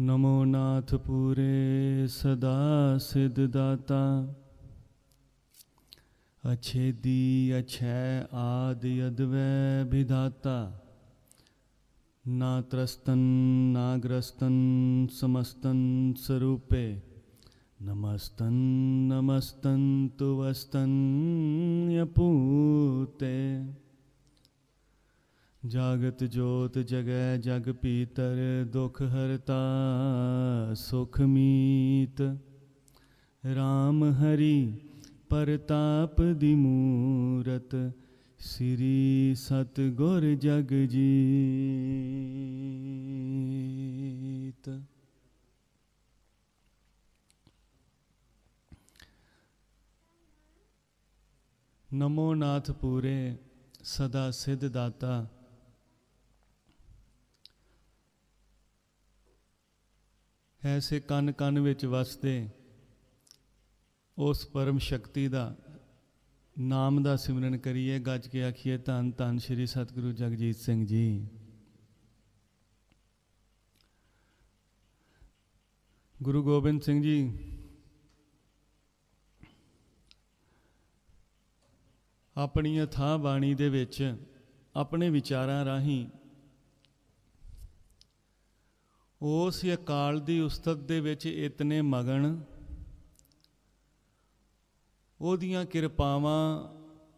ਨਮੋ ਨਾਥ ਪੂਰੇ ਸਦਾ ਸਿਧ ਦਾਤਾ। ਅਛੇਦੀ ਅਛੈ ਆਦਿ ਅਦਵੈ ਵਿਧਾਤਾ। ਨਾ ਤਰਸਤਨ ਨਾ ਗ੍ਰਸਤਨ ਸਮਸਤਨ ਸਰੂਪੇ। ਨਮਸਤਨ ਨਮਸਤਨ ਤੁਵਸਤਨ ਯਪੂਤੇ। ਜਾਗਤ ਜੋਤ ਜਗੈ ਜਗ ਪੀਤਰ ਦੁਖ ਹਰਤਾ ਸੁਖ ਮੀਤ RAM ਹਰੀ ਪਰਤਾਪ ਦੀ ਮੂਰਤ ਸ੍ਰੀ ਸਤ ਗੁਰ ਜਗ ਜੀਤ ਨਮੋ ਨਾਥ ਪੂਰੇ ਸਦਾ ਸਿਧ ਦਾਤਾ ਐਸੇ ਕਨ ਕਨ ਵਿੱਚ ਵਸਦੇ, ਉਸ ਪਰਮ ਸ਼ਕਤੀ ਦਾ, ਨਾਮ ਦਾ ਸਿਮਰਨ ਕਰੀਏ, ਗੱਜ ਕੇ ਆਖੀਏ, ਧੰਨ ਧੰਨ ਸ੍ਰੀ ਸਤਿਗੁਰੂ ਜਗਜੀਤ ਸਿੰਘ ਜੀ। ਗੁਰੂ ਗੋਬਿੰਦ ਸਿੰਘ ਜੀ ਆਪਣੀ ਅਥਾਹ ਬਾਣੀ ਦੇ ਵਿੱਚ, ਆਪਣੇ ਵਿਚਾਰਾਂ ਰਾਹੀਂ ਉਸ ਅਕਾਲ ਦੀ ਉਸਤਤ ਦੇ ਵਿੱਚ ਇਤਨੇ ਮਗਨ, ਉਹਦੀਆਂ ਕਿਰਪਾਵਾਂ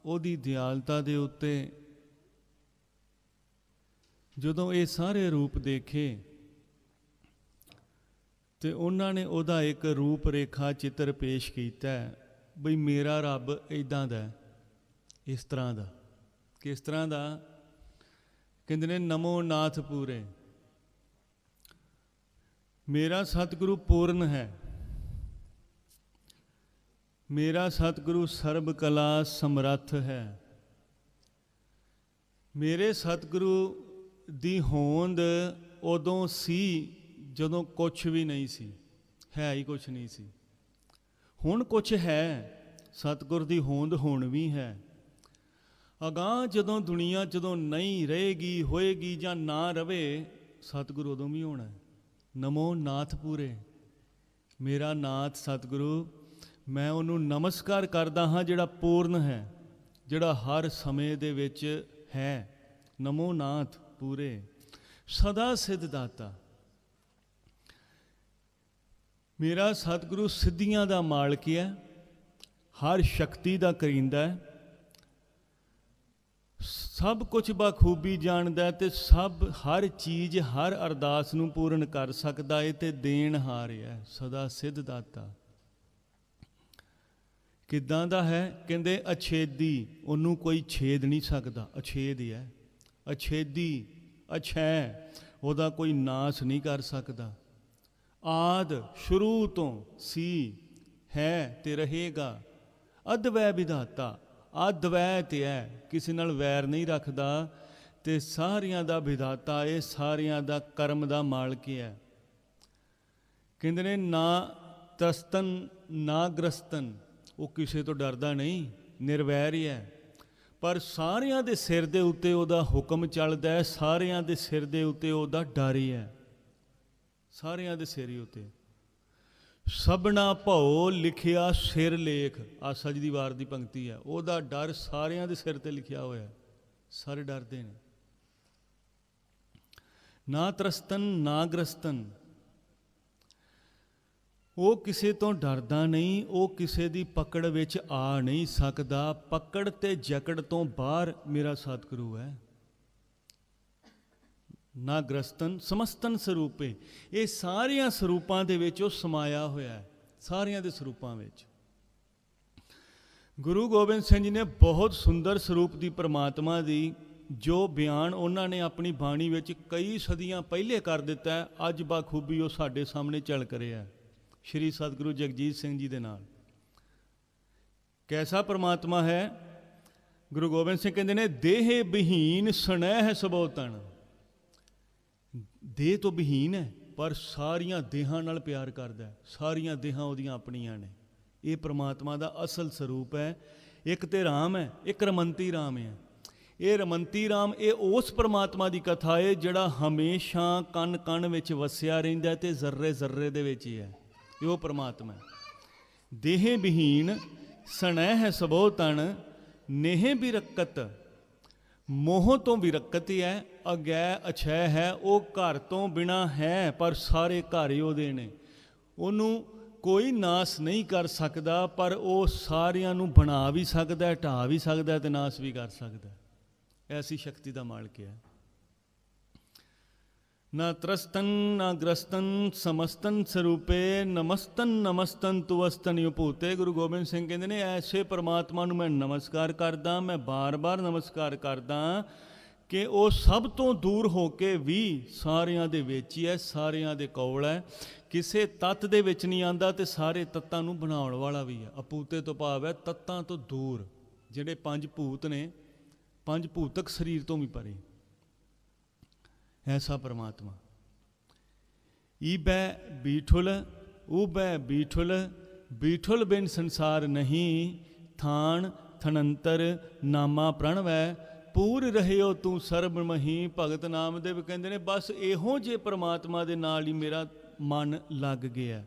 ਉਹਦੀ ਦਿਆਲਤਾ ਦੇ ਉੱਤੇ, ਜਦੋਂ ਇਹ ਸਾਰੇ ਰੂਪ ਦੇਖੇ ਤੇ ਉਹਨਾਂ ਨੇ ਉਹਦਾ ਇੱਕ ਰੂਪ ਰੇਖਾ ਚਿੱਤਰ ਪੇਸ਼ ਕੀਤਾ ਬਈ ਮੇਰਾ ਰੱਬ ਇਦਾਂ ਦਾ ਇਸ ਤਰ੍ਹਾਂ ਦਾ। ਕਿਸ ਤਰ੍ਹਾਂ ਦਾ? ਕਹਿੰਦੇ ਨੇ, ਨਮੋ ਨਾਥ ਪੂਰੇ। ਮੇਰਾ ਸਤਿਗੁਰੂ ਪੂਰਨ ਹੈ। ਮੇਰਾ ਸਤਿਗੁਰੂ ਸਰਬ ਕਲਾ ਸਮਰੱਥ ਹੈ। ਮੇਰੇ ਸਤਿਗੁਰੂ ਦੀ ਹੋਂਦ ਉਦੋਂ ਸੀ ਜਦੋਂ ਕੁਝ ਵੀ ਨਹੀਂ ਸੀ। ਹੈ ਹੀ ਕੁਝ ਨਹੀਂ ਸੀ। ਹੁਣ ਕੁਝ ਹੈ, ਸਤਿਗੁਰ ਦੀ ਹੋਂਦ ਹੁਣ ਵੀ ਹੈ। ਅਗਾਹ ਜਦੋਂ ਦੁਨੀਆ ਜਦੋਂ ਨਹੀਂ ਰਹੇਗੀ, ਹੋਏਗੀ ਜਾਂ ਨਾ ਰਵੇ, ਸਤਿਗੁਰੂ ਉਦੋਂ ਵੀ ਹੋਣਾ ਹੈ। ਨਮੋ ਨਾਥ ਪੂਰੇ ਮੇਰਾ ਨਾਥ ਸਤਿਗੁਰੂ, ਮੈਂ ਉਹਨੂੰ ਨਮਸਕਾਰ ਕਰਦਾ ਹਾਂ ਜਿਹੜਾ ਪੂਰਨ ਹੈ, ਜਿਹੜਾ ਹਰ ਸਮੇਂ ਦੇ ਵਿੱਚ ਹੈ। ਨਮੋ ਨਾਥ ਪੂਰੇ ਸਦਾ ਸਿੱਧ ਦਾਤਾ। ਮੇਰਾ ਸਤਿਗੁਰੂ ਸਿੱਧੀਆਂ ਦਾ ਮਾਲਕ ਹੈ, ਹਰ ਸ਼ਕਤੀ ਦਾ ਕਰਿੰਦਾ ਹੈ। ਸਭ ਕੁਝ ਬਖੂਬੀ ਜਾਣਦਾ ਹੈ ਤੇ ਸਭ, ਹਰ ਚੀਜ਼, ਹਰ ਅਰਦਾਸ ਨੂੰ ਪੂਰਨ ਕਰ ਸਕਦਾ ਏ ਤੇ ਦੇਣ ਹਾਰ ਹੈ, ਸਦਾ ਸਿੱਧ ਦਾਤਾ। ਕਿੱਦਾਂ ਦਾ ਹੈ? ਕਹਿੰਦੇ ਅਛੇਦੀ, ਉਹਨੂੰ ਕੋਈ ਛੇਦ ਨਹੀਂ ਸਕਦਾ, ਅਛੇਦ ਹੈ। ਅਛੇਦੀ, ਅਛੈ, ਉਹਦਾ ਕੋਈ ਨਾਸ਼ ਨਹੀਂ ਕਰ ਸਕਦਾ। ਆਦ, ਸ਼ੁਰੂ ਤੋਂ ਸੀ, ਹੈ ਤੇ ਰਹੇਗਾ, ਅਦਵੈ ਵਿਧਾਤਾ। ਅਦਵੈਤ ਹੈ, ਕਿਸੇ ਨਾਲ ਵੈਰ ਨਹੀਂ ਰੱਖਦਾ ਤੇ ਸਾਰਿਆਂ ਦਾ ਵਿਧਾਤਾ, ਇਹ ਸਾਰਿਆਂ ਦਾ ਕਰਮ ਦਾ ਮਾਲਕ ਹੈ। ਕਹਿੰਦੇ ਨੇ, ਨਾ ਤਸਤਨ, ਨਾ ਗ੍ਰਸਤਨ, ਉਹ ਕਿਸੇ ਤੋਂ ਡਰਦਾ ਨਹੀਂ, ਨਿਰਵੈਰ ਹੀ ਹੈ। ਪਰ ਸਾਰਿਆਂ ਦੇ ਸਿਰ ਦੇ ਉੱਤੇ ਉਹਦਾ ਹੁਕਮ ਚੱਲਦਾ ਹੈ, ਸਾਰਿਆਂ ਦੇ ਸਿਰ ਦੇ ਉੱਤੇ ਉਹਦਾ ਡਰ ਹੀ ਹੈ। ਸਾਰਿਆਂ ਦੇ ਸਿਰ ਹੀ ਉੱਤੇ। ਸਭਨਾ ਭਉ ਲਿਖਿਆ ਸਿਰ ਲੇਖ। ਆ ਸਜ ਦੀ ਵਾਰ ਦੀ ਪੰਕਤੀ ਹੈ। ਉਹਦਾ ਡਰ ਸਾਰਿਆਂ ਦੇ ਸਿਰ ਤੇ ਲਿਖਿਆ ਹੋਇਆ ਸਾਰੇ ਡਰਦੇ ਨੇ। ਨਾ ਤਰਸਤਨ, ਨਾ ਗ੍ਰਸਤਨ। ਉਹ ਕਿਸੇ ਤੋਂ ਡਰਦਾ ਨਹੀਂ, ਉਹ ਕਿਸੇ ਦੀ ਪਕੜ ਵਿੱਚ ਆ ਨਹੀਂ ਸਕਦਾ। ਪਕੜ ਤੇ ਜਕੜ ਤੋਂ ਬਾਹਰ ਮੇਰਾ ਸਤਿਗੁਰੂ ਹੈ। ਨਾ ਗ੍ਰਸਤਨ ਸਮਸਤਨ ਸਰੂਪੇ, ਇਹ ਸਾਰੀਆਂ ਸਰੂਪਾਂ ਦੇ ਵਿੱਚ ਉਹ ਸਮਾਇਆ ਹੋਇਆ ਹੈ, ਸਾਰਿਆਂ ਦੇ ਸਰੂਪਾਂ ਵਿੱਚ। ਗੁਰੂ ਗੋਬਿੰਦ ਸਿੰਘ ਜੀ ਨੇ ਬਹੁਤ ਸੁੰਦਰ ਸਰੂਪ ਦੀ ਪ੍ਰਮਾਤਮਾ ਦੀ ਜੋ ਬਿਆਨ ਉਹਨਾਂ ਨੇ ਆਪਣੀ ਬਾਣੀ ਵਿੱਚ ਕਈ ਸਦੀਆਂ ਪਹਿਲੇ ਕਰ ਦਿੱਤਾ ਅੱਜ ਬਾਖੂਬੀ ਉਹ ਸਾਡੇ ਸਾਹਮਣੇ ਝਲਕ ਰਿਹਾ ਹੈ, ਸ਼੍ਰੀ ਸਤਿਗੁਰੂ ਜਗਜੀਤ ਸਿੰਘ ਜੀ ਦੇ ਨਾਲ। ਕੈਸਾ ਪ੍ਰਮਾਤਮਾ ਹੈ? ਗੁਰੂ ਗੋਬਿੰਦ ਸਿੰਘ ਕਹਿੰਦੇ ਨੇ, ਦੇਹ ਬਹੀਨ ਸੁਨਹਿ ਸਬੋਤਨ ਦੇਹ ਤੋਂ ਬਹੀਨ ਹੈ, ਪਰ ਸਾਰੀਆਂ ਦੇਹਾਂ ਨਾਲ ਪਿਆਰ ਕਰਦਾ ਹੈ। ਸਾਰੀਆਂ ਦੇਹਾਂ ਉਹਦੀਆਂ ਆਪਣੀਆਂ ਨੇ। ਇਹ ਪ੍ਰਮਾਤਮਾ ਦਾ ਅਸਲ ਸਰੂਪ ਹੈ। ਇੱਕ ਤੇ ਰਾਮ ਹੈ, ਇੱਕ ਰਮੰਤੀ ਰਾਮ ਹੈ। ਇਹ ਰਮੰਤੀ ਰਾਮ, ਇਹ ਉਸ ਪ੍ਰਮਾਤਮਾ ਦੀ ਕਥਾ ਹੈ ਜਿਹੜਾ ਹਮੇਸ਼ਾ ਕਨ ਕਨ ਵਿੱਚ ਵਸਿਆ ਰਹਿੰਦਾ ਹੈ ਤੇ ਜ਼ਰਰੇ ਜ਼ਰਰੇ ਦੇ ਵਿੱਚ ਹੀ ਹੈ। ਇਹ ਉਹ ਪ੍ਰਮਾਤਮਾ ਹੈ। ਦੇਹ ਵਿਹੀਨ ਸਨਹਿ ਹੈ ਸਭੋ ਤਣ, ਨੇਹ ਬਿਰਕਤ ਮੋਹ ਤੋਂ ਵਿਰਕਤ ਹੀ ਹੈ, ਅਗੈ ਅਛੈ ਹੈ, ਉਹ ਘਰ ਤੋਂ ਬਿਨਾ ਹੈ, ਪਰ ਸਾਰੇ ਘਰ ਹੀ ਉਹਦੇ ਨੇ। ਉਹਨੂੰ ਕੋਈ ਨਾਸ ਨਹੀਂ ਕਰ ਸਕਦਾ, ਪਰ ਉਹ ਸਾਰਿਆਂ ਨੂੰ ਬਣਾ ਵੀ ਸਕਦਾ ਹੈ ਢਾ ਵੀ ਸਕਦਾ ਹੈ ਤੇ ਨਾਸ ਵੀ ਕਰ ਸਕਦਾ। ਐਸੀ ਸ਼ਕਤੀ ਦਾ ਮਾਲਕ ਹੈ। ਨਾ ਤਰਸਤਨ ਨਾ ਗ੍ਰਸਤਨ ਸਮਸਤਨ ਸਰੂਪੇ ਨਮਸਤਨ ਨਮਸਤਨ ਤੁਵਸਤਨ ਯੁਪੂਤੇ ਗੁਰੂ ਗੋਬਿੰਦ ਸਿੰਘ ਕਹਿੰਦੇ ਨੇ ਐਸੇ ਪਰਮਾਤਮਾ ਨੂੰ ਮੈਂ ਨਮਸਕਾਰ ਕਰਦਾ ਮੈਂ ਬਾਰ-ਬਾਰ ਨਮਸਕਾਰ ਕਰਦਾ ਕਿ ਉਹ ਸਭ ਤੋਂ ਦੂਰ ਹੋ ਕੇ ਵੀ ਸਾਰਿਆਂ ਦੇ ਵਿੱਚ ਹੀ ਹੈ ਸਾਰਿਆਂ ਦੇ ਕੋਲ ਹੈ ਕਿਸੇ ਤੱਤ ਦੇ ਵਿੱਚ ਨਹੀਂ ਆਂਦਾ ਤੇ ਸਾਰੇ ਤੱਤਾਂ ਨੂੰ ਬਣਾਉਣ ਵਾਲਾ ਵੀ ਹੈ ਅਪੂਤੇ ਤੋਂ ਭਾਵ ਹੈ ਤੱਤਾਂ ਤੋਂ ਦੂਰ। ਜਿਹੜੇ ਪੰਜ ਭੂਤ ਨੇ, ਪੰਜ ਭੂਤਕ ਸਰੀਰ ਤੋਂ ਵੀ ਪਰੇ। ਐਸਾ ਪਰਮਾਤਮਾ। ਈਬੈ ਬੀਠੁਲ ਉਬੈ ਬੀਠੁਲ ਬੀਠੁਲ ਬਿਨ ਸੰਸਾਰ ਨਹੀਂ ਥਾਨ ਥਨੰਤਰ ਨਾਮਾ ਪ੍ਰਣਵੈ, ਪੂਰ ਰਹਿਓ ਤੂੰ ਸਰਬ ਮਹੀ, ਭਗਤ ਨਾਮਦੇਵ ਕਹਿੰਦੇ ਨੇ, ਬਸ ਇਹੋ ਜੇ ਪ੍ਰਮਾਤਮਾ ਦੇ ਨਾਲ ਹੀ ਮੇਰਾ ਮਨ ਲੱਗ ਗਿਆ।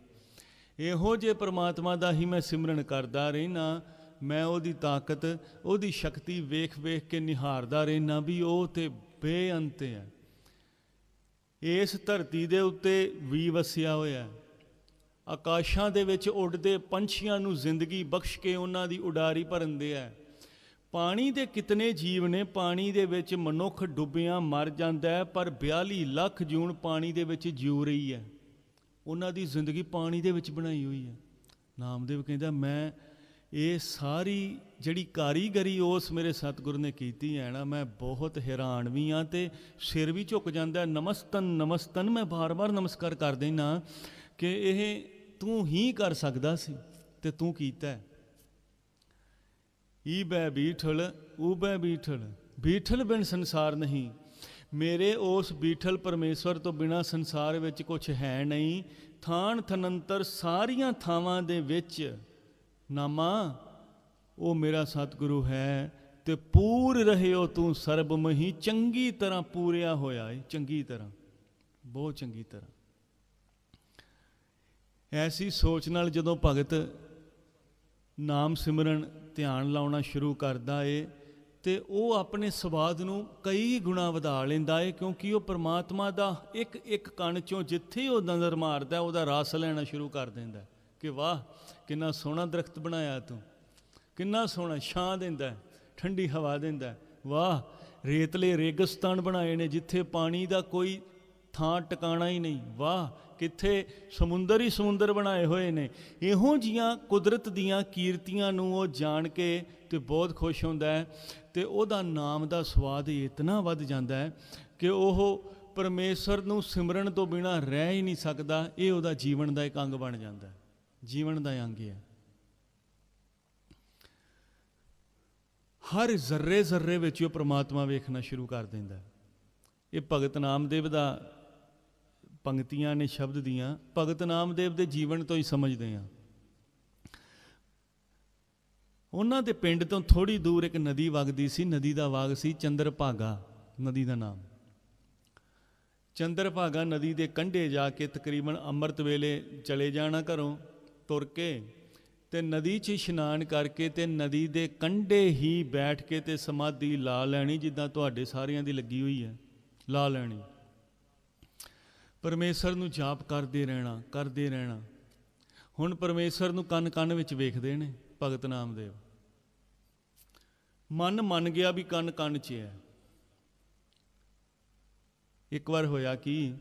ਇਹੋ ਜੇ ਪ੍ਰਮਾਤਮਾ ਦਾ ਹੀ ਮੈਂ ਸਿਮਰਨ ਕਰਦਾ ਰਹਿਣਾ ਮੈਂ ਉਹਦੀ ਤਾਕਤ, ਉਹਦੀ ਸ਼ਕਤੀ ਵੇਖ ਵੇਖ ਕੇ ਨਿਹਾਰਦਾ ਰਹਿਣਾ ਵੀ ਉਹ ਤੇ ਬੇਅੰਤ ਹੈ। ਇਸ ਧਰਤੀ ਦੇ ਉੱਤੇ ਵੀ ਵਸਿਆ ਹੋਇਆ ਹੈ। ਆਕਾਸ਼ਾਂ ਦੇ ਵਿੱਚ ਉੱਡਦੇ ਪੰਛੀਆਂ ਨੂੰ ਜ਼ਿੰਦਗੀ ਬਖਸ਼ ਕੇ ਉਹਨਾਂ ਦੀ ਉਡਾਰੀ ਭਰਨ ਦੇ ਹੈ। ਪਾਣੀ ਦੇ ਕਿਤਨੇ ਜੀਵ ਨੇ, ਪਾਣੀ ਦੇ ਵਿੱਚ ਮਨੁੱਖ ਡੁੱਬਿਆਂ ਮਰ ਜਾਂਦਾ ਹੈ, ਪਰ 42 ਲੱਖ ਜੂਨ ਪਾਣੀ ਦੇ ਵਿੱਚ ਜਿਉ ਰਹੀ ਹੈ। ਉਹਨਾਂ ਦੀ ਜ਼ਿੰਦਗੀ ਪਾਣੀ ਦੇ ਵਿੱਚ ਬਣਾਈ ਹੋਈ ਹੈ। ਨਾਮਦੇਵ ਕਹਿੰਦਾ, ਮੈਂ ਇਹ ਸਾਰੀ ਜਿਹੜੀ ਕਾਰੀਗਰੀ ਉਸ ਮੇਰੇ ਸਤਿਗੁਰ ਨੇ ਕੀਤੀ ਹੈ ਨਾ, ਮੈਂ ਬਹੁਤ ਹੈਰਾਨ ਵੀ ਆ ਤੇ ਸਿਰ ਵੀ ਝੁਕ ਜਾਂਦਾ ਨਮਸਤਨ ਨਮਸਤਨ, ਮੈਂ ਬਾਰ-ਬਾਰ ਨਮਸਕਾਰ ਕਰ ਦੇਣਾ ਕਿ ਇਹ ਤੂੰ ਹੀ ਕਰ ਸਕਦਾ ਸੀ ਤੇ ਤੂੰ ਕੀਤਾ ਈ ਬੈ ਬੀਠਲ ਊ ਊਬੈ ਬੀਠਲ ਬੀਠਲ ਬਿਨ ਸੰਸਾਰ ਨਹੀਂ। ਮੇਰੇ ਉਸ ਬੀਠਲ ਪਰਮੇਸ਼ਵਰ ਤੋਂ ਬਿਨਾ ਸੰਸਾਰ ਵਿੱਚ ਕੁਝ ਹੈ ਨਹੀਂ। ਥਾਨ ਥਨੰਤਰ ਸਾਰੀਆਂ ਥਾਵਾਂ ਦੇ ਵਿੱਚ ਨਾਮਾ ਉਹ ਮੇਰਾ ਸਤਿਗੁਰੂ ਹੈ ਤੇ ਪੂਰ ਰਹਿਓ ਤੂੰ ਸਰਬਮਹੀ ਚੰਗੀ ਤਰ੍ਹਾਂ ਪੂਰਿਆ ਹੋਇਆ ਏ, ਚੰਗੀ ਤਰ੍ਹਾਂ, ਬਹੁਤ ਚੰਗੀ ਤਰ੍ਹਾਂ। ਐਸੀ ਸੋਚ ਨਾਲ ਜਦੋਂ ਭਗਤ ਨਾਮ ਸਿਮਰਨ, ਧਿਆਨ ਲਾਉਣਾ ਸ਼ੁਰੂ ਕਰਦਾ ਏ, ਤੇ ਉਹ ਆਪਣੇ ਸਵਾਦ ਨੂੰ ਕਈ ਗੁਣਾ ਵਧਾ ਲੈਂਦਾ ਏ, ਕਿਉਂਕਿ ਉਹ ਪ੍ਰਮਾਤਮਾ ਦਾ ਇੱਕ ਇੱਕ ਕਣ ਚੋਂ ਜਿੱਥੇ ਉਹ ਨਜ਼ਰ ਮਾਰਦਾ, ਉਹਦਾ ਰਸ ਲੈਣਾ ਸ਼ੁਰੂ ਕਰ ਦਿੰਦਾ। ਕਿ ਵਾਹ, ਕਿੰਨਾ ਸੋਹਣਾ ਦਰਖਤ ਬਣਾਇਆ ਤੂੰ। ਕਿੰਨਾ ਸੋਹਣਾ ਛਾਂ ਦਿੰਦਾ ਠੰਡੀ ਹਵਾ ਦਿੰਦਾ ਵਾਹ, ਰੇਤਲੇ ਰੇਗਿਸਤਾਨ ਬਣਾਏ ਨੇ ਜਿੱਥੇ ਪਾਣੀ ਦਾ ਕੋਈ ਥਾਂ ਟਿਕਾਣਾ ਹੀ ਨਹੀਂ। ਵਾਹ, ਕਿੱਥੇ ਸਮੁੰਦਰ ਹੀ ਸਮੁੰਦਰ ਬਣਾਏ ਹੋਏ ਨੇ। ਇਹੋ ਜੀਆਂ ਕੁਦਰਤ ਦੀਆਂ ਕੀਰਤੀਆਂ ਨੂੰ ਉਹ ਜਾਣ ਕੇ ਤੇ ਬਹੁਤ ਖੁਸ਼ ਹੁੰਦਾ ਹੈ ਤੇ ਉਹਦਾ ਨਾਮ ਦਾ ਸਵਾਦ ਇਤਨਾ ਵੱਧ ਜਾਂਦਾ ਹੈ ਕਿ ਉਹ ਪਰਮੇਸ਼ਰ ਨੂੰ ਸਿਮਰਨ ਤੋਂ ਬਿਨਾ ਰਹਿ ਹੀ ਨਹੀਂ ਸਕਦਾ। ਇਹ ਉਹਦਾ ਜੀਵਨ ਦਾ ਇੱਕ ਅੰਗ ਬਣ ਜਾਂਦਾ ਜੀਵਨ ਦਾ ਅੰਗ ਹੈ। ਹਰ ਜ਼ਰਰੇ ਜ਼ਰਰੇ ਵਿੱਚ ਉਹ ਪ੍ਰਮਾਤਮਾ ਵੇਖਣਾ ਸ਼ੁਰੂ ਕਰ ਦਿੰਦਾ ਇਹ ਭਗਤ ਨਾਮਦੇਵ ਦਾ ਪੰਕਤੀਆਂ ਨੇ ਸ਼ਬਦ ਦੀਆਂ, ਭਗਤ ਨਾਮਦੇਵ ਦੇ ਜੀਵਨ ਤੋਂ ਹੀ ਸਮਝਦੇ ਹਾਂ। ਉਹਨਾਂ ਦੇ ਪਿੰਡ ਤੋਂ ਥੋੜੀ ਦੂਰ ਇੱਕ ਨਦੀ ਵਗਦੀ ਸੀ, ਨਦੀ ਦਾ ਵਾਗ ਸੀ ਚੰਦਰ ਭਾਗਾ ਨਦੀ ਦਾ ਨਾਮ। ਚੰਦਰ ਭਾਗਾ ਨਦੀ ਦੇ ਕੰਢੇ ਜਾ ਕੇ ਤਕਰੀਬਨ ਅੰਮ੍ਰਿਤ ਵੇਲੇ ਚਲੇ ਜਾਣਾ ਘਰੋਂ ਤੁਰ ਕੇ ਤੇ ਨਦੀ 'ਚ ਇਸ਼ਨਾਨ ਕਰਕੇ ਤੇ ਨਦੀ ਦੇ ਕੰਢੇ ਹੀ ਬੈਠ ਕੇ ਤੇ ਸਮਾਧੀ ਲਾ ਲੈਣੀ ਜਿੱਦਾਂ ਤੁਹਾਡੇ ਸਾਰਿਆਂ ਦੀ ਲੱਗੀ ਹੋਈ ਹੈ। ਲਾ ਲੈਣੀ। ਪਰਮੇਸ਼ਰ ਨੂੰ ਜਾਪ ਕਰਦੇ ਰਹਿਣਾ ਕਰਦੇ ਰਹਿਣਾ। ਹੁਣ ਪਰਮੇਸ਼ਰ ਨੂੰ ਕੰਨ ਕੰਨ ਵਿੱਚ ਵੇਖਦੇ ਨੇ ਭਗਤ ਨਾਮਦੇਵ। ਮਨ ਮੰਨ ਗਿਆ ਵੀ ਕੰਨ ਕੰਨ 'ਚ ਹੈ। ਇੱਕ ਵਾਰ ਹੋਇਆ ਕਿ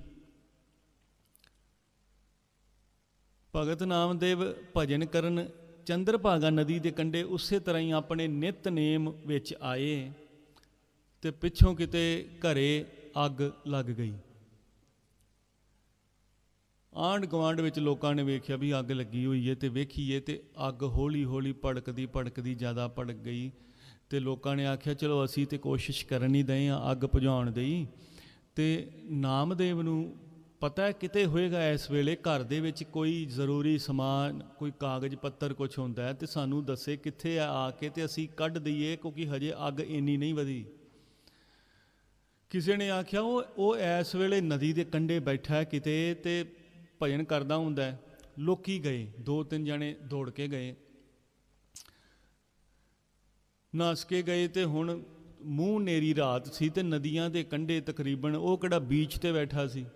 ਭਗਤ ਨਾਮਦੇਵ ਭਜਨ ਕਰਨ ਚੰਦਰਭਾਗਾ ਨਦੀ ਦੇ ਕੰਢੇ ਉਸੇ ਤਰ੍ਹਾਂ ਹੀ ਆਪਣੇ ਨਿਤਨੇਮ ਵਿੱਚ ਆਏ ਤੇ ਪਿੱਛੋਂ ਕਿਤੇ ਘਰੇ ਅੱਗ ਲੱਗ ਗਈ। ਆਂਢ ਗੁਆਂਢ ਵਿੱਚ ਲੋਕਾਂ ਨੇ ਵੇਖਿਆ ਵੀ ਅੱਗ ਲੱਗੀ ਹੋਈ ਹੈ ਤੇ ਵੇਖੀਏ ਤੇ ਅੱਗ ਹੌਲੀ ਹੌਲੀ ਭੜਕਦੀ ਭੜਕਦੀ ਜ਼ਿਆਦਾ ਭੜਕ ਗਈ ਤੇ ਲੋਕਾਂ ਨੇ ਆਖਿਆ, ਚਲੋ ਅਸੀਂ ਤੇ ਕੋਸ਼ਿਸ਼ ਕਰਨ ਹੀ ਦਏ ਆ ਅੱਗ ਭਜਾਉਣ ਦੀ। ਤੇ ਨਾਮਦੇਵ ਨੂੰ ਪਤਾ ਕਿਤੇ ਹੋਏਗਾ ਇਸ ਵੇਲੇ ਘਰ ਦੇ ਵਿੱਚ ਕੋਈ ਜ਼ਰੂਰੀ ਸਮਾਨ, ਕੋਈ ਕਾਗਜ਼ ਪੱਤਰ ਕੁਝ ਹੁੰਦਾ ਹੈ ਤੇ ਸਾਨੂੰ ਦੱਸੇ ਕਿੱਥੇ ਆ ਆ ਕੇ ਤੇ ਅਸੀਂ ਕੱਢ ਦਈਏ ਕਿਉਂਕਿ ਹਜੇ ਅੱਗ ਇੰਨੀ ਨਹੀਂ ਵਧੀ। ਕਿਸੇ ਨੇ ਆਖਿਆ, ਉਹ ਉਹ ਇਸ ਵੇਲੇ ਨਦੀ ਦੇ ਕੰਢੇ ਬੈਠਾ ਕਿਤੇ ਤੇ ਭਜਨ ਕਰਦਾ ਹੁੰਦਾ ਹੈ। ਲੋਕੀ ਗਏ, ਦੋ ਤਿੰਨ ਜਣੇ ਦੌੜ ਕੇ ਗਏ। ਨਸ ਕੇ ਗਏ ਤੇ ਹੁਣ ਮੂੰਹ ਨੇਰੀ ਰਾਤ ਸੀ ਤੇ ਨਦੀਆਂ ਦੇ ਕੰਢੇ ਤਕਰੀਬਨ ਉਹ ਕਿਹੜਾ ਬੀਚ ਤੇ ਬੈਠਾ ਸੀ।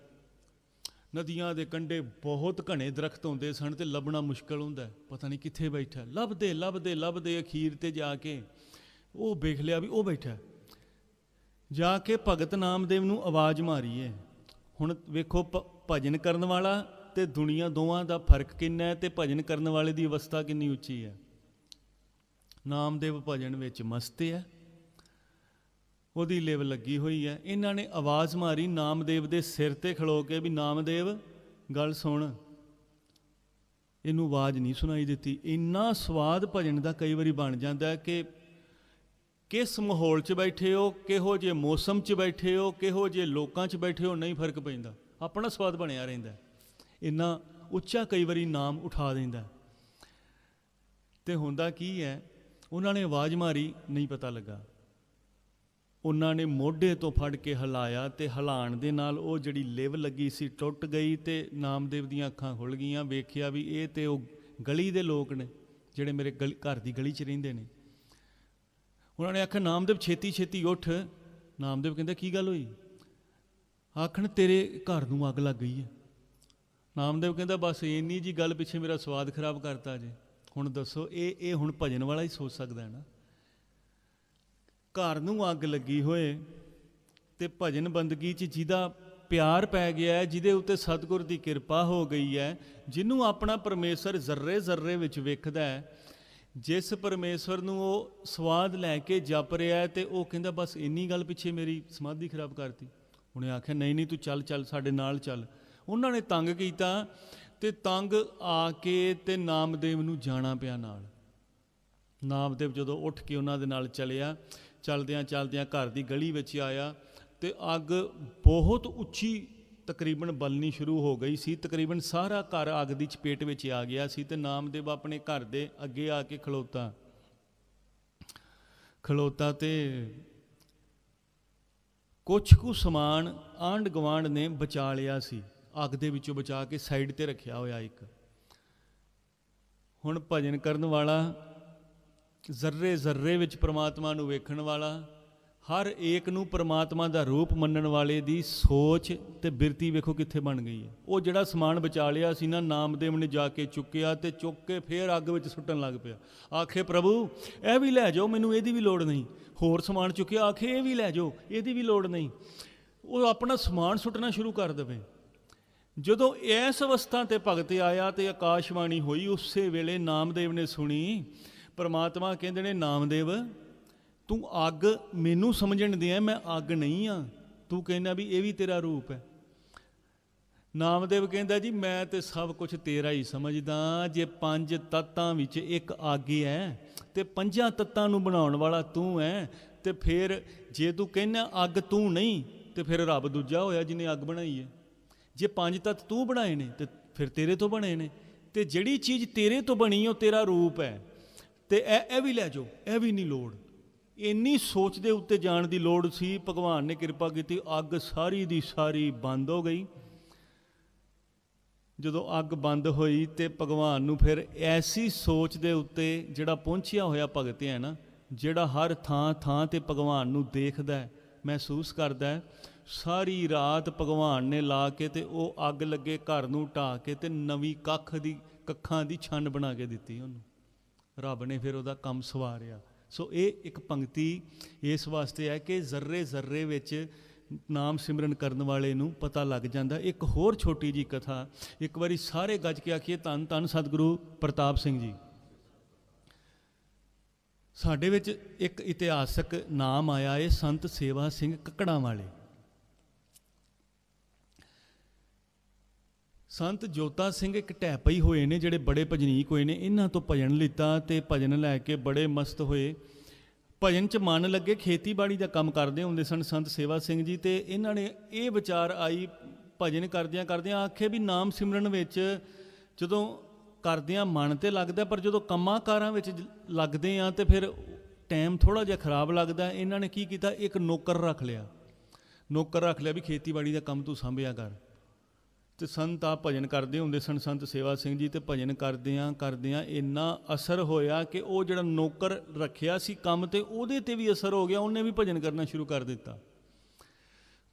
ਨਦੀਆਂ ਦੇ ਕੰਢੇ ਬਹੁਤ ਘਣੇ ਦਰਖਤ ਹੁੰਦੇ ਸਨ ਤੇ ਲੱਭਣਾ ਮੁਸ਼ਕਲ ਹੁੰਦਾ ਪਤਾ ਨਹੀਂ ਕਿੱਥੇ ਬੈਠਾ ਲੱਭਦੇ ਲੱਭਦੇ ਲੱਭਦੇ ਅਖੀਰ ਤੇ ਜਾ ਕੇ ਉਹ ਵੇਖ ਲਿਆ ਵੀ ਉਹ ਬੈਠਾ ਜਾ ਕੇ ਭਗਤ ਨਾਮਦੇਵ ਨੂੰ ਆਵਾਜ਼ ਮਾਰੀਏ। ਹੁਣ ਵੇਖੋ ਭ- ਭਜਨ ਕਰਨ ਵਾਲਾ ਤੇ ਦੁਨੀਆ ਦੋਵਾਂ ਦਾ ਫ਼ਰਕ ਕਿੰਨਾ ਹੈ ਤੇ ਭਜਨ ਕਰਨ ਵਾਲੇ ਦੀ ਅਵਸਥਾ ਕਿੰਨੀ ਉੱਚੀ ਹੈ। ਨਾਮਦੇਵ ਭਜਨ ਵਿੱਚ ਮਸਤ ਹੈ। ਉਹਦੀ ਲਿਵ ਲੱਗੀ ਹੋਈ ਹੈ। ਇਹਨਾਂ ਨੇ ਆਵਾਜ਼ ਮਾਰੀ, ਨਾਮਦੇਵ ਦੇ ਸਿਰ ਤੇ ਖਲੋ ਕੇ ਵੀ, ਨਾਮਦੇਵ, ਗੱਲ ਸੁਣ। ਇਹਨੂੰ ਆਵਾਜ਼ ਨਹੀਂ ਸੁਣਾਈ ਦਿੱਤੀ। ਇੰਨਾ ਸਵਾਦ ਭਜਨ ਦਾ ਕਈ ਵਾਰੀ ਬਣ ਜਾਂਦਾ ਕਿ ਕਿਸ ਮਾਹੌਲ 'ਚ ਬੈਠੇ ਹੋ, ਕਿਹੋ ਜਿਹੇ ਮੌਸਮ 'ਚ ਬੈਠੇ ਹੋ, ਕਿਹੋ ਜਿਹੇ ਲੋਕਾਂ 'ਚ ਬੈਠੇ ਹੋ, ਨਹੀਂ ਫ਼ਰਕ ਪੈਂਦਾ। ਆਪਣਾ ਸਵਾਦ ਬਣਿਆ ਰਹਿੰਦਾ ਇੰਨਾ ਉੱਚਾ ਕਈ ਵਾਰੀ ਨਾਮ ਉਠਾ ਦਿੰਦਾ ਹੈ। ਤੇ ਹੁੰਦਾ ਕੀ ਹੈ, ਉਹਨਾਂ ਨੇ ਆਵਾਜ਼ ਮਾਰੀ, ਨਹੀਂ ਪਤਾ ਲੱਗਾ। ਉਹਨਾਂ ਨੇ ਮੋਢੇ ਤੋਂ ਫੜ ਕੇ ਹਿਲਾਇਆ ਤੇ ਹਿਲਾਣ ਦੇ ਨਾਲ ਉਹ ਜਿਹੜੀ ਲਿਵ ਲੱਗੀ ਸੀ ਟੁੱਟ ਗਈ ਤੇ ਨਾਮਦੇਵ ਦੀਆਂ ਅੱਖਾਂ ਖੁੱਲ ਗਈਆਂ। ਵੇਖਿਆ ਵੀ ਇਹ ਤੇ ਉਹ ਗਲੀ ਦੇ ਲੋਕ ਨੇ, ਜਿਹੜੇ ਮੇਰੇ ਗਲੀ- ਘਰ ਦੀ ਗਲੀ 'ਚ ਰਹਿੰਦੇ ਨੇ। ਉਹਨਾਂ ਨੇ ਆਖਿਆ, ਨਾਮਦੇਵ ਛੇਤੀ ਛੇਤੀ ਉੱਠ। ਨਾਮਦੇਵ ਕਹਿੰਦਾ, ਕੀ ਗੱਲ ਹੋਈ? ਆਖਣ, ਤੇਰੇ ਘਰ ਨੂੰ ਅੱਗ ਲੱਗ ਗਈ ਹੈ। ਨਾਮਦੇਵ ਕਹਿੰਦਾ, ਬਸ ਇੰਨੀ ਜੀ ਗੱਲ ਪਿੱਛੇ ਮੇਰਾ ਸਵਾਦ ਖਰਾਬ ਕਰਤਾ ਜੇ। ਹੁਣ ਦੱਸੋ, ਇਹ ਇਹ ਹੁਣ ਭਜਨ ਵਾਲਾ ਹੀ ਸੋਚ ਸਕਦਾ ਹੈ ਨਾ? ਘਰ ਨੂੰ ਅੱਗ ਲੱਗੀ ਹੋਏ ਤੇ ਭਜਨ ਬੰਦਗੀ 'ਚ ਜਿਹਦਾ ਪਿਆਰ ਪੈ ਗਿਆ ਹੈ, ਜਿਹਦੇ ਉੱਤੇ ਸਤਿਗੁਰ ਦੀ ਕਿਰਪਾ ਹੋ ਗਈ ਹੈ, ਜਿਹਨੂੰ ਆਪਣਾ ਪਰਮੇਸ਼ਰ ਜ਼ਰਰੇ ਜ਼ਰਰੇ ਵਿੱਚ ਵੇਖਦਾ ਹੈ, ਜਿਸ ਪਰਮੇਸ਼ਰ ਨੂੰ ਉਹ ਸਵਾਦ ਲੈ ਕੇ ਜਪ ਰਿਹਾ ਹੈ ਤੇ ਉਹ ਕਹਿੰਦਾ, ਬਸ ਇੰਨੀ ਗੱਲ ਪਿੱਛੇ ਮੇਰੀ ਸਮਾਧੀ ਖਰਾਬ ਕਰਤੀ। ਉਹਨੇ ਆਖਿਆ, ਨਹੀਂ ਨਹੀਂ, ਤੂੰ ਚੱਲ ਚੱਲ, ਸਾਡੇ ਨਾਲ ਚੱਲ। ਉਹਨਾਂ ਨੇ ਤੰਗ ਕੀਤਾ ਤੇ ਤੰਗ ਆ ਕੇ ਤੇ ਨਾਮਦੇਵ ਨੂੰ ਜਾਣਾ ਪਿਆ ਨਾਲ। ਨਾਮਦੇਵ ਜਦੋਂ ਉੱਠ ਕੇ ਉਹਨਾਂ ਦੇ ਨਾਲ ਚਲਿਆ ਚਲਦਿਆਂ ਚਲਦਿਆਂ ਘਰ ਦੀ ਗਲੀ ਵਿੱਚ ਆਇਆ ਤੇ ਅੱਗ ਬਹੁਤ ਉੱਚੀ ਤਕਰੀਬਨ ਬਲਣੀ ਸ਼ੁਰੂ ਹੋ ਗਈ ਸੀ। ਤਕਰੀਬਨ ਸਾਰਾ ਘਰ ਅੱਗ ਦੀ ਚਪੇਟ ਵਿੱਚ ਆ ਗਿਆ ਸੀ ਤੇ ਨਾਮਦੇਵ ਆਪਣੇ ਘਰ ਦੇ ਅੱਗੇ ਆ ਕੇ ਖਲੋਤਾ। ਖਲੋਤਾ ਤੇ ਕੁਛ ਕੁ ਸਮਾਨ ਆਂਢ ਗਵਾਂਢ ਨੇ ਬਚਾ ਲਿਆ ਸੀ। ਅੱਗ ਦੇ ਵਿੱਚੋਂ ਬਚਾ ਕੇ ਸਾਈਡ ਤੇ ਰੱਖਿਆ ਹੋਇਆ ਇੱਕ। ਹੁਣ ਭਜਨ ਕਰਨ ਵਾਲਾ ਜ਼ਰਰੇ ਜ਼ਰਰੇ ਵਿੱਚ ਪ੍ਰਮਾਤਮਾ ਨੂੰ ਵੇਖਣ ਵਾਲਾ, ਹਰ ਏਕ ਨੂੰ ਪ੍ਰਮਾਤਮਾ ਦਾ ਰੂਪ ਮੰਨਣ ਵਾਲੇ ਦੀ ਸੋਚ ਤੇ ਬਿਰਤੀ ਵੇਖੋ ਕਿੱਥੇ ਬਣ ਗਈ ਹੈ। ਉਹ ਜਿਹੜਾ ਸਮਾਨ ਬਚਾ ਲਿਆ ਸੀ ਨਾ ਨਾਮਦੇਵ ਨੇ ਜਾ ਕੇ ਚੁੱਕਿਆ ਤੇ ਚੁੱਕ ਕੇ ਫੇਰ ਅੱਗ ਵਿੱਚ ਸੁੱਟਣ ਲੱਗ ਪਿਆ। ਆਖੇ, ਪ੍ਰਭੂ, ਇਹ ਵੀ ਲੈ ਜਾਓ, ਮੈਨੂੰ ਇਹਦੀ ਵੀ ਲੋੜ ਨਹੀਂ। ਹੋਰ ਸਮਾਨ ਚੁੱਕਿਆ, ਆਖੇ, ਇਹ ਵੀ ਲੈ ਜਾਓ, ਇਹਦੀ ਵੀ ਲੋੜ ਨਹੀਂ। ਉਹ ਆਪਣਾ ਸਮਾਨ ਸੁੱਟਣਾ ਸ਼ੁਰੂ ਕਰ ਦੇਵੇ। ਜਦੋਂ ਇਸ ਅਵਸਥਾ ਤੇ ਭਗਤ ਆਇਆ ਤੇ ਆਕਾਸ਼ਵਾਣੀ ਹੋਈ, ਉਸੇ ਵੇਲੇ ਨਾਮਦੇਵ ਨੇ ਸੁਣੀ ਪਰਮਾਤਮਾ ਕਹਿੰਦੇ ਨੇ, ਨਾਮਦੇਵ, ਤੂੰ ਅੱਗ ਮੈਨੂੰ ਸਮਝਣ ਦੇ ਮੈਂ ਅੱਗ ਨਹੀਂ ਆ। ਤੂੰ ਕਹਿੰਦਾ ਵੀ ਇਹ ਵੀ ਤੇਰਾ ਰੂਪ ਹੈ। ਨਾਮਦੇਵ ਕਹਿੰਦਾ, ਜੀ, ਮੈਂ ਤੇ ਸਭ ਕੁਝ ਤੇਰਾ ਹੀ ਸਮਝਦਾ ਜੇ ਪੰਜ ਤੱਤਾਂ ਵਿੱਚ ਇੱਕ ਅੱਗ ਹੈ ਤੇ ਪੰਜਾਂ ਤੱਤਾਂ ਨੂੰ ਬਣਾਉਣ ਵਾਲਾ ਤੂੰ ਹੈ ਤੇ ਫਿਰ ਜੇ ਤੂੰ ਕਹਿੰਦਾ ਅੱਗ ਤੂੰ ਨਹੀਂ, ਤੇ ਫਿਰ ਰੱਬ ਦੂਜਾ ਹੋਇਆ ਜਿਹਨੇ ਅੱਗ ਬਣਾਈ ਹੈ। ਜੇ ਪੰਜ ਤੱਤ ਤੂੰ ਬਣਾਏ ਨੇ, ਤੇ ਫਿਰ ਤੇਰੇ ਤੋਂ ਬਣੇ ਨੇ। ਤੇ ਜਿਹੜੀ ਚੀਜ਼ ਤੇਰੇ ਤੋਂ ਬਣੀ, ਉਹ ਤੇਰਾ ਰੂਪ ਹੈ। ਤੇ ਇਹ ਇਹ ਵੀ ਲੈ ਜਾਓ, ਇਹ ਵੀ ਨਹੀਂ ਲੋੜ। ਇੰਨੀ ਸੋਚ ਦੇ ਉੱਤੇ ਜਾਣ ਦੀ ਲੋੜ ਸੀ, ਭਗਵਾਨ ਨੇ ਕਿਰਪਾ ਕੀਤੀ, ਅੱਗ ਸਾਰੀ ਦੀ ਸਾਰੀ ਬੰਦ ਹੋ ਗਈ। ਜਦੋਂ ਅੱਗ ਬੰਦ ਹੋਈ ਤੇ ਭਗਵਾਨ ਨੂੰ ਫਿਰ ਐਸੀ ਸੋਚ ਦੇ ਉੱਤੇ ਜਿਹੜਾ ਪਹੁੰਚਿਆ ਹੋਇਆ ਭਗਤ ਹੈ ਨਾ, ਜਿਹੜਾ ਹਰ ਥਾਂ ਥਾਂ ਤੇ ਭਗਵਾਨ ਨੂੰ ਦੇਖਦਾ ਹੈ, ਮਹਿਸੂਸ ਕਰਦਾ ਹੈ, ਸਾਰੀ ਰਾਤ ਭਗਵਾਨ ਨੇ ਲਾ ਕੇ ਤੇ ਉਹ ਅੱਗ ਲੱਗੇ ਘਰ ਨੂੰ ਢਾ ਕੇ ਤੇ ਨਵੀਂ ਕੱਖ ਦੀ, ਕੱਖਾਂ ਦੀ ਛੰਨ ਬਣਾ ਕੇ ਦਿੱਤੀ ਉਹਨੂੰ। ਰੱਬ ਨੇ ਫਿਰ ਉਹਦਾ ਕੰਮ ਸਵਾਰਿਆ। ਸੋ ਇਹ ਇੱਕ ਪੰਕਤੀ ਇਸ ਵਾਸਤੇ ਹੈ ਕਿ ਜ਼ਰਰੇ ਜ਼ਰਰੇ ਵਿੱਚ ਨਾਮ ਸਿਮਰਨ ਕਰਨ ਵਾਲੇ ਨੂੰ ਪਤਾ ਲੱਗ ਜਾਂਦਾ। ਇੱਕ ਹੋਰ ਛੋਟੀ ਜੀ ਕਥਾ, ਇੱਕ ਵਾਰੀ ਸਾਰੇ ਗੱਜ ਕੇ ਆਖੀਏ ਧੰਨ ਧੰਨ ਸਤਿਗੁਰੂ ਪ੍ਰਤਾਪ ਸਿੰਘ ਜੀ। ਸਾਡੇ ਵਿੱਚ ਇੱਕ ਇਤਿਹਾਸਕ ਨਾਮ ਆਇਆ ਏ ਸੰਤ ਸੇਵਾ ਸਿੰਘ ਕੱਕੜਾਂ ਵਾਲੇ। ਸੰਤ ਜੋਤਾ ਸਿੰਘ ਇੱਕ ਟੈਪਈ ਹੋਏ ਨੇ, ਜਿਹੜੇ ਬੜੇ ਭਜਨੀਕ ਹੋਏ ਨੇ। ਇਹਨਾਂ ਤੋਂ ਭਜਨ ਲਿੱਤਾ ਤੇ ਭਜਨ ਲੈ ਕੇ ਬੜੇ ਮਸਤ ਹੋਏ। ਭਜਨ ਚ ਮਨ ਲੱਗੇ, ਖੇਤੀਬਾੜੀ ਦਾ ਕੰਮ ਕਰਦੇ ਹੁੰਦੇ ਸਨ ਸੰਤ ਸੇਵਾ ਸਿੰਘ ਜੀ ਤੇ ਇਹਨਾਂ ਨੇ ਇਹ ਵਿਚਾਰ ਆਈ ਭਜਨ ਕਰਦਿਆਂ ਕਰਦਿਆਂ, ਆਖੇ ਵੀ ਨਾਮ ਸਿਮਰਨ ਵਿੱਚ ਜਦੋਂ ਕਰਦਿਆਂ ਮਨ ਤੇ ਲੱਗਦਾ, ਪਰ ਜਦੋਂ ਕੰਮਾਂ ਕਾਰਾਂ ਵਿੱਚ ਲੱਗਦੇ ਆ ਤੇ ਫਿਰ ਟਾਈਮ ਥੋੜਾ ਜਿਹਾ ਖਰਾਬ ਲੱਗਦਾ। ਇਹਨਾਂ ਨੇ ਕੀ ਕੀਤਾ? ਇੱਕ ਨੌਕਰ ਰੱਖ ਲਿਆ। ਨੌਕਰ ਰੱਖ ਲਿਆ ਵੀ ਖੇਤੀਬਾੜੀ ਦਾ ਕੰਮ ਤੂੰ ਸੰਭਿਆ ਕਰ। ਤੇ ਸੰਤ ਆ ਭਜਨ ਕਰਦੇ ਹੁੰਦੇ ਸਨ, ਸੰਤ ਸੇਵਾ ਸਿੰਘ ਜੀ ਤੇ ਭਜਨ ਕਰਦਿਆਂ ਕਰਦਿਆਂ ਇੰਨਾ ਅਸਰ ਹੋਇਆ ਕਿ ਉਹ ਜਿਹੜਾ ਨੌਕਰ ਰੱਖਿਆ ਸੀ ਕੰਮ ਤੇ, ਉਹਦੇ ਤੇ ਵੀ ਅਸਰ ਹੋ ਗਿਆ। ਉਹਨੇ ਵੀ ਭਜਨ ਕਰਨਾ ਸ਼ੁਰੂ ਕਰ ਦਿੱਤਾ।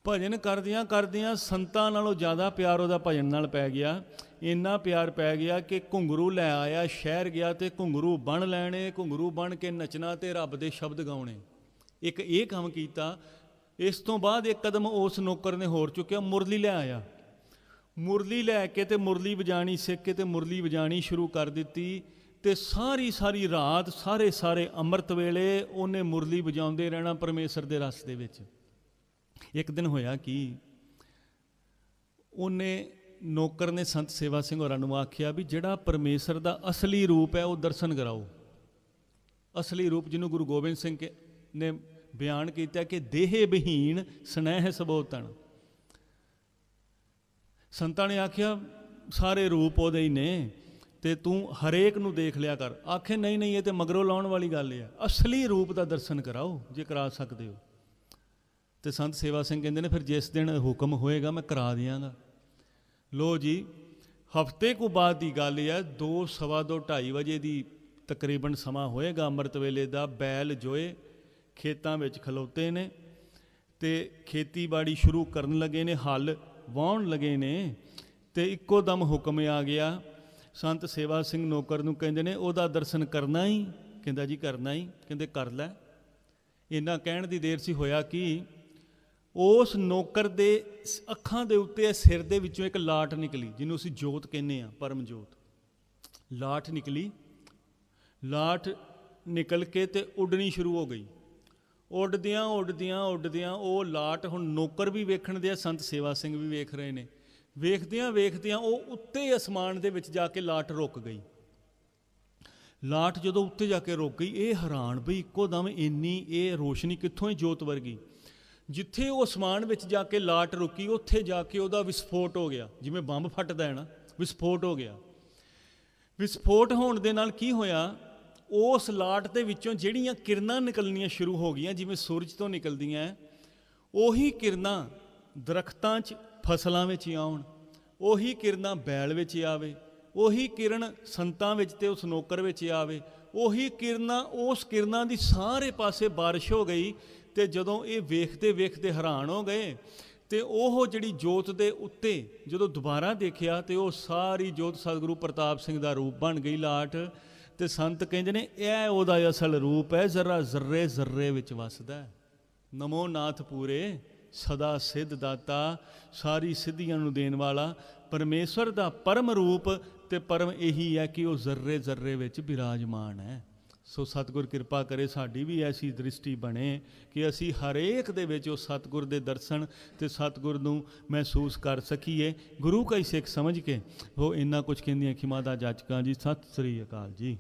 ਭਜਨ ਕਰਦਿਆਂ ਕਰਦਿਆਂ ਸੰਤਾਂ ਨਾਲੋਂ ਜ਼ਿਆਦਾ ਪਿਆਰ ਉਹਦਾ ਭਜਨ ਨਾਲ ਪੈ ਗਿਆ। ਇੰਨਾ ਪਿਆਰ ਪੈ ਗਿਆ ਕਿ ਘੁੰਗਰੂ ਲੈ ਆਇਆ, ਸ਼ਹਿਰ ਗਿਆ ਤੇ ਘੁੰਗਰੂ ਬਣ ਲੈਣੇ, ਘੁੰਗਰੂ ਬਣ ਕੇ ਨੱਚਣਾ ਤੇ ਰੱਬ ਦੇ ਸ਼ਬਦ ਗਾਉਣੇ। ਇੱਕ ਇਹ ਕੰਮ ਕੀਤਾ, ਇਸ ਤੋਂ ਬਾਅਦ ਇੱਕ ਕਦਮ ਉਸ ਨੌਕਰ ਨੇ ਹੋਰ ਚੁੱਕਿਆ, ਮੁਰਲੀ ਲੈ ਆਇਆ। ਮੁਰਲੀ ਲੈ ਕੇ ਤੇ ਮੁਰਲੀ ਵਜਾਣੀ ਸਿੱਖ ਕੇ ਤੇ ਮੁਰਲੀ ਵਜਾਣੀ ਸ਼ੁਰੂ ਕਰ ਦਿੱਤੀ ਤੇ ਸਾਰੀ ਸਾਰੀ ਰਾਤ, ਸਾਰੇ ਸਾਰੇ ਅੰਮ੍ਰਿਤ ਵੇਲੇ ਉਹਨੇ ਮੁਰਲੀ ਵਜਾਉਂਦੇ ਰਹਿਣਾ ਪਰਮੇਸ਼ਰ ਦੇ ਰਸ ਦੇ ਵਿੱਚ। ਇੱਕ ਦਿਨ ਹੋਇਆ ਕਿ ਉਹਨੇ ਨੌਕਰ ਨੇ ਸੰਤ ਸੇਵਾ ਸਿੰਘ ਹੋਰਾਂ ਨੂੰ ਆਖਿਆ ਵੀ ਜਿਹੜਾ ਪਰਮੇਸ਼ਰ ਦਾ ਅਸਲੀ ਰੂਪ ਹੈ ਉਹ ਦਰਸ਼ਨ ਕਰਾਓ। ਅਸਲੀ ਰੂਪ ਜਿਹਨੂੰ ਗੁਰੂ ਗੋਬਿੰਦ ਸਿੰਘ ਨੇ ਬਿਆਨ ਕੀਤਾ ਕਿ ਦੇਹ ਬਹੀਨ ਸਨੇਹ ਸਬੋਤਣ। ਸੰਤਾਂ ਨੇ ਆਖਿਆ, ਸਾਰੇ ਰੂਪ ਉਹਦੇ ਹੀ ਨੇ, ਤੇ ਤੂੰ ਹਰੇਕ ਨੂੰ ਦੇਖ ਲਿਆ ਕਰ। ਆਖੇ, ਨਹੀਂ ਨਹੀਂ, ਇਹ ਤੇ ਮਗਰੋਂ ਲਾਉਣ ਵਾਲੀ ਗੱਲ ਹੈ ਅਸਲੀ ਰੂਪ ਦਾ ਦਰਸ਼ਨ ਕਰਾਓ, ਜੇ ਕਰਾ ਸਕਦੇ ਹੋ। ਤੇ ਸੰਤ ਸੇਵਾ ਸਿੰਘ ਕਹਿੰਦੇ ਨੇ, ਫਿਰ ਜਿਸ ਦਿਨ ਹੁਕਮ ਹੋਏਗਾ, ਮੈਂ ਕਰਾ ਦਿਆਂਗਾ। ਲੋ ਜੀ, ਹਫ਼ਤੇ ਕੁ ਬਾਅਦ ਦੀ ਗੱਲ ਹੈ 2 ਸਵਾ ਦੋ 2:30 ਵਜੇ ਦੀ ਤਕਰੀਬਨ ਸਮਾਂ ਹੋਏਗਾ, ਅੰਮ੍ਰਿਤ ਵੇਲੇ ਦਾ, ਬੈਲ ਜੋਏ, ਖੇਤਾਂ ਵਿੱਚ ਖਲੋਤੇ ਨੇ, ਤੇ ਖੇਤੀਬਾੜੀ ਸ਼ੁਰੂ ਕਰਨ ਲੱਗੇ ਨੇ, ਹਲ ਵਾਹੁਣ ਲੱਗੇ ਨੇ ਤੇ ਇੱਕੋ ਦਮ ਹੁਕਮ ਆ ਗਿਆ। ਸੰਤ ਸੇਵਾ ਸਿੰਘ ਨੌਕਰ ਨੂੰ ਕਹਿੰਦੇ ਨੇ, ਉਹਦਾ ਦਰਸ਼ਨ ਕਰਨਾ ਹੀ ਕਹਿੰਦਾ, ਜੀ, ਕਰਨਾ ਹੀ ਕਹਿੰਦੇ, ਕਰ ਲੈ। ਇੰਨਾ ਕਹਿਣ ਦੀ ਦੇਰ ਸੀ ਹੋਇਆ ਕਿ ਉਸ ਨੌਕਰ ਦੇ ਅੱਖਾਂ ਦੇ ਉੱਤੇ ਸਿਰ ਦੇ ਵਿੱਚੋਂ ਇੱਕ ਲਾਟ ਨਿਕਲੀ, ਜਿਹਨੂੰ ਅਸੀਂ ਜੋਤ ਕਹਿੰਦੇ ਆ ਪਰਮ ਜੋਤ। ਲਾਟ ਨਿਕਲੀ। ਲਾਟ ਨਿਕਲ ਕੇ ਤੇ ਉੱਡਣੀ ਸ਼ੁਰੂ ਹੋ ਗਈ। ਉੱਡਦਿਆਂ ਉੱਡਦਿਆਂ ਉੱਡਦਿਆਂ, ਉਹ ਲਾਟ ਹੁਣ ਨੌਕਰ ਵੀ ਵੇਖਣ ਦੇ ਆ, ਸੰਤ ਸੇਵਾ ਸਿੰਘ ਵੀ ਵੇਖ ਰਹੇ ਨੇ। ਵੇਖਦਿਆਂ ਵੇਖਦਿਆਂ ਉਹ ਉੱਤੇ ਅਸਮਾਨ ਦੇ ਵਿੱਚ ਜਾ ਕੇ ਲਾਟ ਰੁਕ ਗਈ। ਲਾਟ ਜਦੋਂ ਉੱਤੇ ਜਾ ਕੇ ਰੁਕ ਗਈ, ਇਹ ਹੈਰਾਨ ਵੀ ਇੱਕੋ ਦਮ ਇੰਨੀ ਇਹ ਰੋਸ਼ਨੀ ਕਿੱਥੋਂ ਹੀ ਜੋਤ ਵਰਗੀ? ਜਿੱਥੇ ਉਹ ਅਸਮਾਨ ਵਿੱਚ ਜਾ ਕੇ ਲਾਟ ਰੁਕੀ, ਉੱਥੇ ਜਾ ਕੇ ਉਹਦਾ ਵਿਸਫੋਟ ਹੋ ਗਿਆ। ਜਿਵੇਂ ਬੰਬ ਫਟਦਾ ਹੈ ਨਾ, ਵਿਸਫੋਟ ਹੋ ਗਿਆ। ਵਿਸਫੋਟ ਹੋਣ ਦੇ ਨਾਲ ਕੀ ਹੋਇਆ? ਉਸ ਲਾਟ ਦੇ ਵਿੱਚੋਂ ਜਿਹੜੀਆਂ ਕਿਰਨਾਂ ਨਿਕਲਣੀਆਂ ਸ਼ੁਰੂ ਹੋ ਗਈਆਂ, ਜਿਵੇਂ ਸੂਰਜ ਤੋਂ ਨਿਕਲਦੀਆਂ ਉਹੀ ਕਿਰਨਾਂ ਦਰਖਤਾਂ 'ਚ, ਫਸਲਾਂ ਵਿੱਚ ਆਉਣ, ਉਹੀ ਕਿਰਨਾਂ ਬੈਲ ਵਿੱਚ ਆਵੇ, ਉਹੀ ਕਿਰਨ ਸੰਤਾਂ ਵਿੱਚ ਤੇ ਉਸ ਨੌਕਰ ਵਿੱਚ ਆਵੇ, ਉਹੀ ਕਿਰਨਾਂ, ਉਸ ਕਿਰਨਾਂ ਦੀ ਸਾਰੇ ਪਾਸੇ ਬਾਰਿਸ਼ ਹੋ ਗਈ ਤੇ ਜਦੋਂ ਇਹ ਵੇਖਦੇ ਵੇਖਦੇ ਹੈਰਾਨ ਹੋ ਗਏ ਤੇ ਉਹ ਜਿਹੜੀ ਜੋਤ ਦੇ ਉੱਤੇ ਜਦੋਂ ਦੁਬਾਰਾ ਦੇਖਿਆ ਤੇ ਉਹ ਸਾਰੀ ਜੋਤ ਸਤਿਗੁਰੂ ਪ੍ਰਤਾਪ ਸਿੰਘ ਦਾ ਰੂਪ ਬਣ ਗਈ ਲਾਟ। ਤੇ ਸੰਤ ਕਹਿੰਦੇ ਨੇ, ਇਹ ਉਹਦਾ ਅਸਲ ਰੂਪ ਹੈ, ਜ਼ਰਾ ਜ਼ਰਰੇ ਜ਼ਰਰੇ ਵਿੱਚ ਵਸਦਾ ਹੈ। ਨਮੋ ਨਾਥ ਪੂਰੇ, ਸਦਾ ਸਿੱਧ ਦਾਤਾ, ਸਾਰੀ ਸਿੱਧੀਆਂ ਨੂੰ ਦੇਣ ਵਾਲਾ, ਪਰਮੇਸ਼ਵਰ ਦਾ ਪਰਮ ਰੂਪ ਤੇ ਪਰਮ ਇਹੀ ਹੈ ਕਿ ਉਹ ਜ਼ਰਰੇ ਜ਼ਰਰੇ ਵਿੱਚ ਬਿਰਾਜਮਾਨ ਹੈ। ਸੋ ਸਤਿਗੁਰ ਕਿਰਪਾ ਕਰੇ ਸਾਡੀ ਵੀ ਐਸੀ ਦ੍ਰਿਸ਼ਟੀ ਬਣੇ ਕਿ ਅਸੀਂ ਹਰੇਕ ਦੇ ਵਿੱਚ ਉਹ ਸਤਿਗੁਰ ਦੇ ਦਰਸ਼ਨ ਤੇ ਸਤਿਗੁਰ ਨੂੰ ਮਹਿਸੂਸ ਕਰ ਸਕੀਏ। ਗੁਰੂ ਕਾ ਹੀ ਸਿੱਖ ਸਮਝ ਕੇ, ਉਹ ਇੰਨਾ ਕੁਝ ਕਹਿੰਦੀਆਂ ਖਿਮਾ ਦਾ ਜਾਚਕਾਂ ਜੀ, ਸਤਿ ਸ੍ਰੀ ਅਕਾਲ ਜੀ।